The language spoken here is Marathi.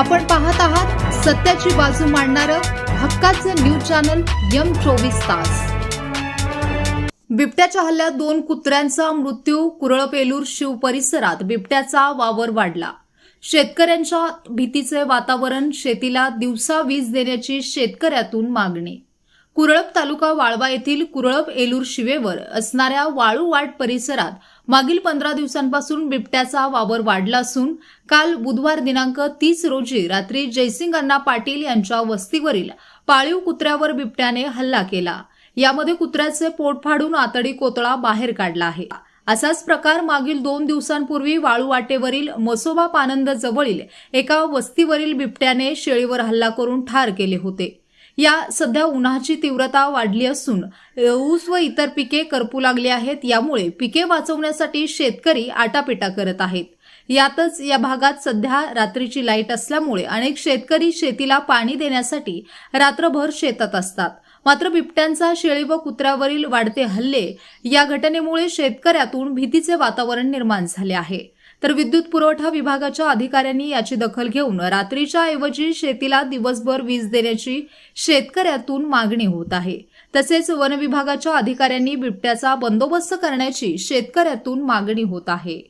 आपण पाहत आहात सत्याची बाजू मांडणारं हक्काचं न्यूज चॅनल यम चोवीस तास. बिबट्याच्या हल्ल्यात दोन कुत्र्यांचा मृत्यू कुरळपेलूर शिव परिसरात बिबट्याचा वावर वाढला. शेतकऱ्यांच्या भीतीचे वातावरण शेतीला दिवसा वीज देण्याची शेतकऱ्यातून मागणी. कुरळप तालुका वाळवा येथील कुरळप एलूर शिवेवर असणाऱ्या वाळू वाट परिसरात मागील पंधरा दिवसांपासून बिबट्याचा वावर वाढला असून काल बुधवार दिनांक तीस रोजी रात्री जयसिंग अण्णा पाटील यांच्या वस्तीवरील पाळीव कुत्र्यावर बिबट्याने हल्ला केला. यामध्ये कुत्र्याचे पोट फाडून आतडी कोतळा बाहेर काढला आहे. असाच प्रकार मागील दोन दिवसांपूर्वी वाळूवाटेवरील मसोबा पानंद जवळील एका वस्तीवरील बिबट्याने शेळीवर हल्ला करून ठार केले होते. या सध्या उन्हाची तीव्रता वाढली असून ऊस व इतर पिके करपू लागली आहेत. यामुळे पिके वाचवण्यासाठी शेतकरी आटापिटा करत आहेत. यातच या भागात सध्या रात्रीची लाइट असल्यामुळे अनेक शेतकरी शेतीला पाणी देण्यासाठी रात्रभर शेतात असतात. मात्र बिबट्यांचा शेळी व कुत्र्यावरील वाढते हल्ले या घटनेमुळे शेतकऱ्यातून भीतीचे वातावरण निर्माण झाले आहे. तर विद्युत पुरवठा विभागाच्या अधिकाऱ्यांनी याची दखल घेऊन रात्रीच्या ऐवजी शेतीला दिवसभर वीज देण्याची शेतकऱ्यातून मागणी होत आहे. तसेच वन विभागाच्या अधिकाऱ्यांनी बिबट्याचा बंदोबस्त करण्याची शेतकऱ्यातून मागणी होत आहे.